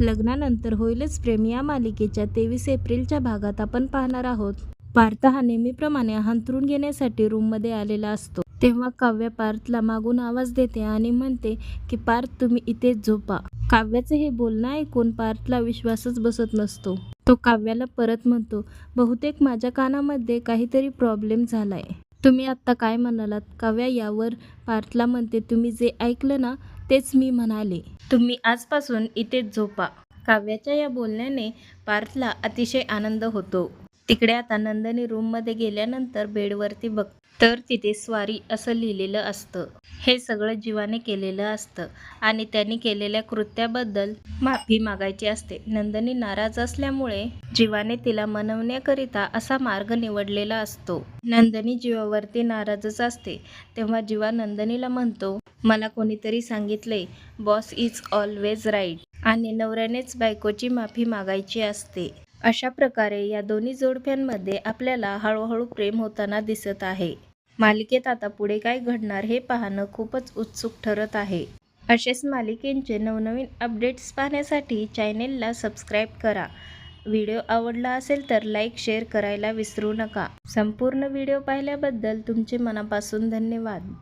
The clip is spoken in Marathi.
लग्नानंतर होईलच प्रेम. या मालिकेच्या तेवीस एप्रिलच्या भागात आपण पाहणार आहोत. पार्थ हा नेहमीप्रमाणे हंतरून घेण्यासाठी रूममध्ये आलेला असतो. तेव्हा काव्य पार्थला मागून आवाज देते आणि म्हणते की पार्थ तुम्ही इथेच झोपा. काव्याचे हे बोलणं ऐकून पार्थला विश्वासच बसत नसतो. तो काव्याला परत म्हणतो बहुतेक माझ्या कानामध्ये काहीतरी प्रॉब्लेम झालाय. तुम्ही आत्ता काय म्हणालात? काव्या यावर पार्थला म्हणते तुम्ही जे ऐकलं ना तेच मी म्हणाले. तुम्ही आजपासून इथेच झोपा. काव्याच्या या बोलण्याने पार्थला अतिशय आनंद होतो. तिकडे आता नंदनी रूममध्ये गेल्यानंतर बेडवरती बघ. तर तिथे स्वारी असं लिहिलेलं असतं. हे सगळं जीवाने केलेलं असतं आणि त्यांनी केलेल्या कृत्याबद्दल माफी मागायची असते. नंदनी नाराज असल्यामुळे जीवाने तिला मनवण्याकरिता असा मार्ग निवडलेला असतो. नंदनी जीवावरती नाराजच असते. तेव्हा जीवा नंदनीला म्हणतो मला कोणीतरी सांगितले बॉस इज ऑलवेज राईट आणि नवऱ्यानेच बायकोची माफी मागायची असते. अशा प्रकारे या दोन्ही जोडप्यांमध्ये आपल्याला हळूहळू प्रेम होताना दिसत आहे. मालिकेत आता पुढे काय घडणार हे पाहणं खूपच उत्सुक ठरत आहे. असेच मालिकेंचे नवनवीन अपडेट्स पाहण्यासाठी चॅनेलला सबस्क्राईब करा. व्हिडिओ आवडला असेल तर लाईक शेअर करायला विसरू नका. संपूर्ण व्हिडिओ पाहिल्याबद्दल तुमचे मनापासून धन्यवाद.